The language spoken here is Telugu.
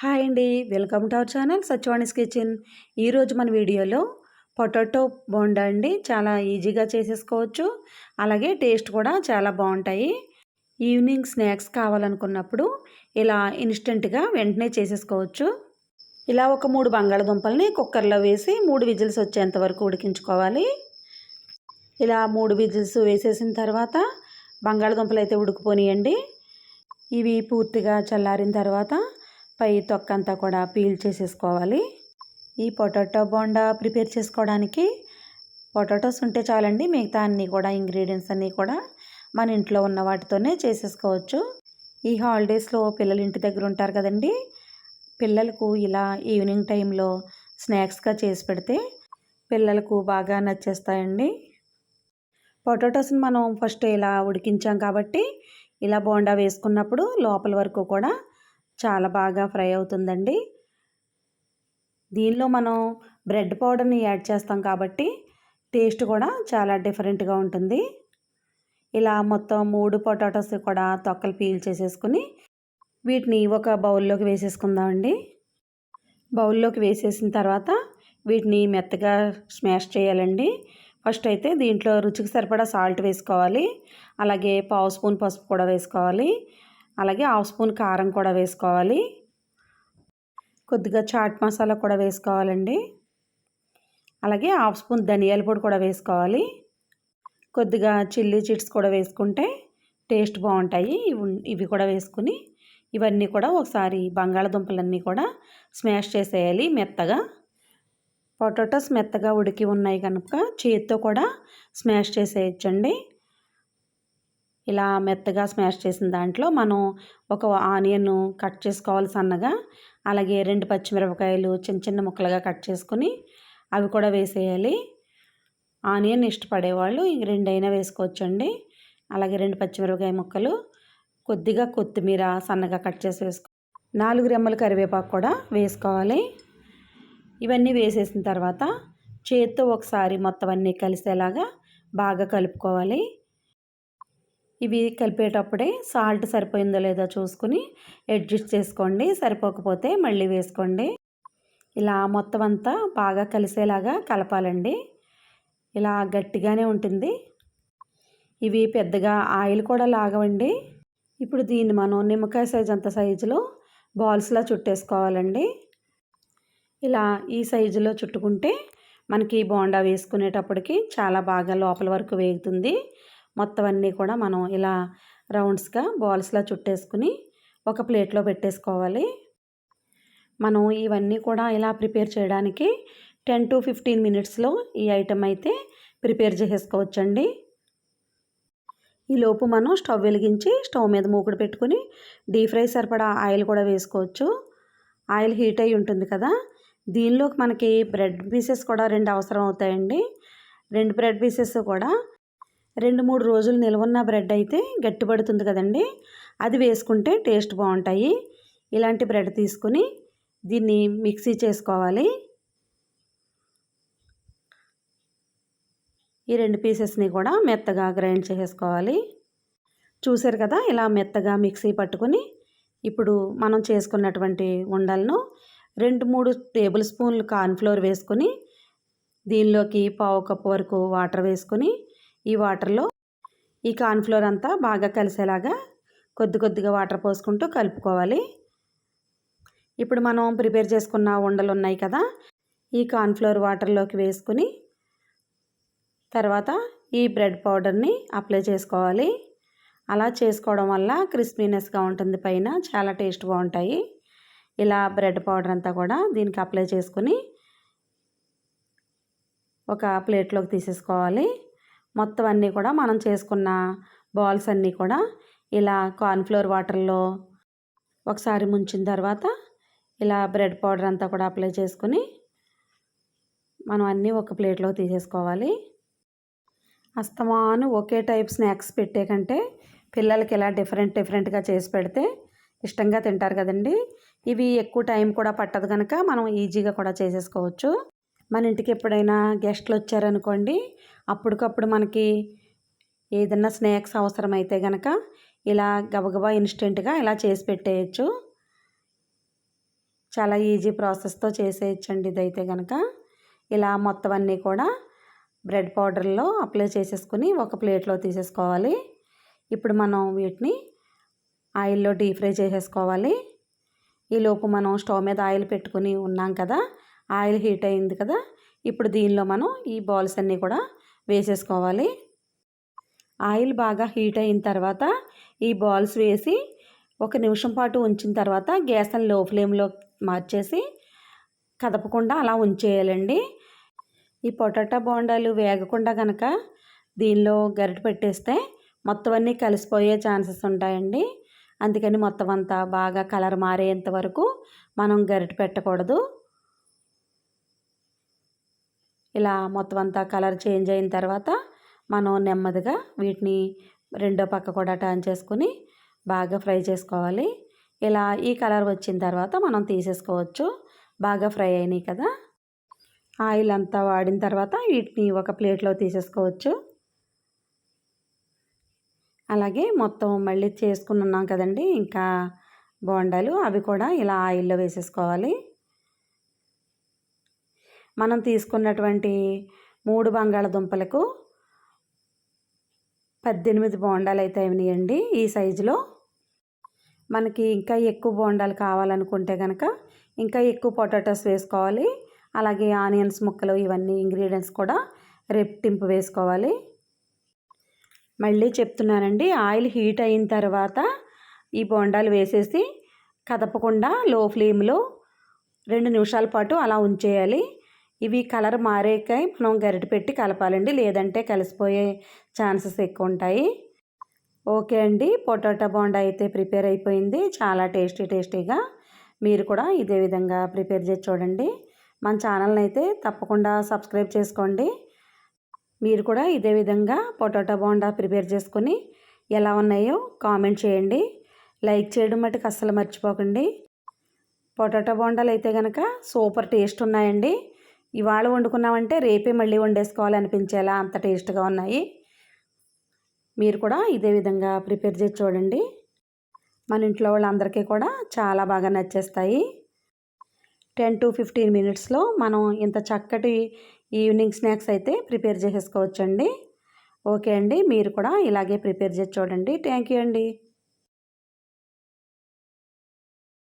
హాయ్ అండి. Welcome to our channel Sachvani's kitchen. ఈరోజు మన వీడియోలో పొటాటో బోండా అండి. చాలా ఈజీగా చేసేసుకోవచ్చు. అలాగే టేస్ట్ కూడా చాలా బాగుంటాయి. ఈవినింగ్ స్నాక్స్ కావాలనుకున్నప్పుడు ఇలా ఇన్స్టెంట్గా వెంటనే చేసేసుకోవచ్చు. ఇలా ఒక మూడు బంగాళదుంపల్ని కుక్కర్లో వేసి మూడు విజిల్స్ వచ్చేంత వరకు ఉడికించుకోవాలి. ఇలా మూడు విజిల్స్ వేసేసిన తర్వాత బంగాళదుంపలు అయితే ఉడికిపోనియండి. ఇవి పూర్తిగా చల్లారిన తర్వాత పై తొక్కంతా కూడా పీల్ చేసేసుకోవాలి. ఈ పొటాటో బోండా ప్రిపేర్ చేసుకోవడానికి పొటాటోస్ ఉంటే చాలండి మిగతా అన్నీ కూడా ఇంగ్రీడియంట్స్ అన్నీ కూడా మన ఇంట్లో ఉన్న వాటితోనే చేసేసుకోవచ్చు. ఈ హాలిడేస్లో పిల్లలు ఇంటి దగ్గర ఉంటారు కదండి పిల్లలకు ఇలా ఈవినింగ్ టైంలో స్నాక్స్గా చేసి పెడితే పిల్లలకు బాగా నచ్చేస్తాయండి. పొటాటోస్ని మనం ఫస్ట్ ఇలా ఉడికించాం కాబట్టి ఇలా బోండా వేసుకున్నప్పుడు లోపల వరకు కూడా చాలా బాగా ఫ్రై అవుతుందండి. దీనిలో మనం బ్రెడ్ పౌడర్ని యాడ్ చేస్తాం కాబట్టి టేస్ట్ కూడా చాలా డిఫరెంట్గా ఉంటుంది. ఇలా మొత్తం మూడు పొటాటోస్ కూడా తొక్కలు పీల్ చేసేసుకుని వీటిని ఒక బౌల్లోకి వేసేసుకుందామండి. బౌల్లోకి వేసేసిన తర్వాత వీటిని మెత్తగా స్మాష్ చేయాలండి. ఫస్ట్ అయితే దీంట్లో రుచికి సరిపడా సాల్ట్ వేసుకోవాలి. అలాగే పావు స్పూన్ పసుపు కూడా వేసుకోవాలి. అలాగే హాఫ్ స్పూన్ కారం కూడా వేసుకోవాలి. కొద్దిగా చాట్ మసాలా కూడా వేసుకోవాలండి. అలాగే హాఫ్ స్పూన్ ధనియాల పొడి కూడా వేసుకోవాలి. కొద్దిగా చిల్లీ చిట్స్ కూడా వేసుకుంటే టేస్ట్ బాగుంటాయి. ఇవి ఇవి కూడా వేసుకుని ఇవన్నీ కూడా ఒకసారి బంగాళదుంపలన్నీ కూడా స్మాష్ చేసేయాలి మెత్తగా. పొటాటోస్ మెత్తగా ఉడికి ఉన్నాయి కనుక చేతితో కూడా స్మాష్ చేసేయచ్చండి. ఇలా మెత్తగా స్మాష్ చేసిన దాంట్లో మనం ఒక ఆనియన్ కట్ చేసుకోవాలి సన్నగా అలాగే రెండు పచ్చిమిరపకాయలు చిన్న చిన్న ముక్కలుగా కట్ చేసుకుని అవి కూడా వేసేయాలి. ఆనియన్ ఇష్టపడేవాళ్ళు ఇంక రెండైనా వేసుకోవచ్చండి. అలాగే రెండు పచ్చిమిరపకాయ ముక్కలు కొద్దిగా కొత్తిమీర సన్నగా కట్ చేసి వేసుకో నాలుగు రెమ్మలు కరివేపాకు కూడా వేసుకోవాలి. ఇవన్నీ వేసేసిన తర్వాత చేత్తో ఒకసారి మొత్తం అన్నీ కలిసేలాగా బాగా కలుపుకోవాలి. ఇవి కలిపేటప్పుడే సాల్ట్ సరిపోయిందో లేదో చూసుకుని అడ్జస్ట్ చేసుకోండి. సరిపోకపోతే మళ్ళీ వేసుకోండి. ఇలా మొత్తం అంతా బాగా కలిసేలాగా కలపాలండి. ఇలా గట్టిగానే ఉంటుంది. ఇవి పెద్దగా ఆయిల్ కూడా లాగవండి. ఇప్పుడు దీన్ని మనం నిమ్మకాయ సైజ్ అంత సైజులో బాల్స్లా చుట్టేసుకోవాలండి. ఇలా ఈ సైజులో చుట్టుకుంటే మనకి బోండా వేసుకునేటప్పటికి చాలా బాగా లోపల వరకు వేగుతుంది. మొత్తం అన్నీ కూడా మనం ఇలా రౌండ్స్గా బాల్స్లా చుట్టేసుకుని ఒక ప్లేట్లో పెట్టేసుకోవాలి. మనం ఇవన్నీ కూడా ఇలా ప్రిపేర్ చేయడానికి టెన్ టు ఫిఫ్టీన్ మినిట్స్లో ఈ ఐటెం అయితే ప్రిపేర్ చేసేసుకోవచ్చండి. ఈలోపు మనం స్టవ్ వెలిగించి స్టవ్ మీద మూకుడు పెట్టుకుని డీప్ ఫ్రై సరిపడా ఆయిల్ కూడా వేసుకోవచ్చు. ఆయిల్ హీట్ అయి ఉంటుంది కదా దీనిలోకి మనకి బ్రెడ్ పీసెస్ కూడా రెండు అవసరం అవుతాయండి. రెండు బ్రెడ్ పీసెస్ కూడా రెండు మూడు రోజులు నిల్వన్న బ్రెడ్ అయితే గట్టిపడుతుంది కదండి. అది వేసుకుంటే టేస్ట్ బాగుంటాయి. ఇలాంటి బ్రెడ్ తీసుకుని దీన్ని మిక్సీ చేసుకోవాలి. ఈ రెండు పీసెస్ని కూడా మెత్తగా గ్రైండ్ చేసుకోవాలి చూసారు కదా ఇలా మెత్తగా మిక్సీ పట్టుకొని ఇప్పుడు మనం చేసుకున్నటువంటి ఉండలను రెండు మూడు టేబుల్ స్పూన్లు కార్న్ఫ్లోర్ వేసుకొని దీనిలోకి పావు కప్పు వరకు వాటర్ వేసుకొని ఈ వాటర్లో ఈ కార్న్ఫ్లోర్ అంతా బాగా కలిసేలాగా కొద్ది కొద్దిగా వాటర్ పోసుకుంటూ కలుపుకోవాలి. ఇప్పుడు మనం ప్రిపేర్ చేసుకున్న ఉండలు ఉన్నాయి కదా ఈ కార్న్ఫ్లోర్ వాటర్లోకి వేసుకుని తర్వాత ఈ బ్రెడ్ పౌడర్ని అప్లై చేసుకోవాలి. అలా చేసుకోవడం వల్ల క్రిస్పీనెస్గా ఉంటుంది పైన చాలా టేస్ట్ బాగుంటాయి. ఇలా బ్రెడ్ పౌడర్ అంతా కూడా దీనికి అప్లై చేసుకుని ఒక ప్లేట్లోకి తీసేసుకోవాలి. మొత్తం అన్నీ కూడా మనం చేసుకున్న బాల్స్ అన్నీ కూడా ఇలా కార్న్ఫ్లోర్ వాటర్లో ఒకసారి ముంచిన తర్వాత ఇలా బ్రెడ్ పౌడర్ అంతా కూడా అప్లై చేసుకుని మనం అన్నీ ఒక ప్లేట్లో తీసేసుకోవాలి. అస్తమాను ఒకే టైప్ స్నాక్స్ పెట్టే కంటే పిల్లలకి ఇలా డిఫరెంట్ డిఫరెంట్గా చేసి పెడితే ఇష్టంగా తింటారు కదండి. ఇవి ఎక్కువ టైం కూడా పట్టదు కనుక మనం ఈజీగా కూడా చేసేసుకోవచ్చు. మన ఇంటికి ఎప్పుడైనా గెస్ట్లు వచ్చారనుకోండి అప్పటికప్పుడు మనకి ఏదైనా స్నాక్స్ అవసరమైతే కనుక ఇలా గబగబా ఇన్స్టెంట్గా ఇలా చేసి పెట్టేయచ్చు. చాలా ఈజీ ప్రాసెస్తో చేసేయచ్చండి ఇదైతే కనుక ఇలా మొత్తం అన్నీ కూడా బ్రెడ్ పౌడర్లో అప్లై చేసేసుకుని ఒక ప్లేట్లో తీసేసుకోవాలి. ఇప్పుడు మనం వీటిని ఆయిల్లో డీప్ ఫ్రై చేసేసుకోవాలి. ఈలోపు మనం స్టవ్ మీద ఆయిల్ పెట్టుకుని ఉన్నాం కదా ఆయిల్ హీట్ అయింది కదా ఇప్పుడు దీనిలో మనం ఈ బాల్స్ అన్నీ కూడా వేసేసుకోవాలి. ఆయిల్ బాగా హీట్ అయిన తర్వాత ఈ బాల్స్ వేసి ఒక నిమిషం పాటు ఉంచిన తర్వాత గ్యాస్ని లో ఫ్లేమ్లో మార్చేసి కదపకుండా అలా ఉంచేయాలండి. ఈ పొటాటో బోండాలు వేగకుండా కనుక దీనిలో గరిట పెట్టేస్తే మొత్తం అన్నీ కలిసిపోయే ఛాన్సెస్ ఉంటాయండి. అందుకని మొత్తం అంతా బాగా కలర్ మారేంత వరకు మనం గరిట పెట్టకూడదు. ఇలా మొత్తం అంతా కలర్ చేంజ్ అయిన తర్వాత మనం నెమ్మదిగా వీటిని రెండో పక్క కూడా టర్న్ చేసుకుని బాగా ఫ్రై చేసుకోవాలి. ఇలా ఈ కలర్ వచ్చిన తర్వాత మనం తీసేసుకోవచ్చు. బాగా ఫ్రై అయినాయి కదా. ఆయిల్ అంతా వాడిన తర్వాత వీటిని ఒక ప్లేట్లో తీసేసుకోవచ్చు. అలాగే మొత్తం మళ్ళీ చేసుకుని ఉన్నాం కదండి. ఇంకా బోండాలు అవి కూడా ఇలా ఆయిల్లో వేసేసుకోవాలి. మనం తీసుకున్నటువంటి మూడు బంగాళదుంపలకు పద్దెనిమిది బోండాలు అయితే అయినాయండి ఈ సైజులో. మనకి ఇంకా ఎక్కువ బోండాలు కావాలనుకుంటే కనుక ఇంకా ఎక్కువ పొటాటోస్ వేసుకోవాలి. అలాగే ఆనియన్స్ ముక్కలు ఇవన్నీ ఇంగ్రీడియంట్స్ కూడా రెప్టింపు వేసుకోవాలి. మళ్ళీ చెప్తున్నానండి ఆయిల్ హీట్ అయిన తర్వాత ఈ బోండాలు వేసేసి కదపకుండా లో ఫ్లేమ్లో రెండు నిమిషాల పాటు అలా ఉంచేయాలి. ఇవి కలర్ మారేకాయ మనం గరిటె పెట్టి కలపాలండి. లేదంటే కలిసిపోయే ఛాన్సెస్ ఎక్కువ ఉంటాయి ఓకే అండి. పొటాటో బోండా అయితే ప్రిపేర్ అయిపోయింది. చాలా టేస్టీ టేస్టీగా మీరు కూడా ఇదే విధంగా ప్రిపేర్ చేసి చూడండి. మన ఛానల్ని అయితే తప్పకుండా సబ్స్క్రైబ్ చేసుకోండి. మీరు కూడా ఇదే విధంగా పొటాటో బోండా ప్రిపేర్ చేసుకొని ఎలా ఉన్నాయో కామెంట్ చేయండి. లైక్ చేయడం మటుకు అస్సలు మర్చిపోకండి. పొటాటో బోండాలు అయితే కనుక సూపర్ టేస్ట్ ఉన్నాయండి. ఇవాళ వండుకున్నామంటే రేపే మళ్ళీ వండేసుకోవాలనిపించేలా అంత టేస్ట్గా ఉన్నాయి. మీరు కూడా ఇదే విధంగా ప్రిపేర్ చేసి చూడండి. మన ఇంట్లో వాళ్ళందరికీ కూడా చాలా బాగా నచ్చేస్తాయి. టెన్ టు ఫిఫ్టీన్ మినిట్స్లో మనం ఇంత చక్కటి ఈవినింగ్ స్నాక్స్ అయితే ప్రిపేర్ చేసేసుకోవచ్చండి. ఓకే అండి మీరు కూడా ఇలాగే ప్రిపేర్ చేసి చూడండి. థ్యాంక్ యూ అండి.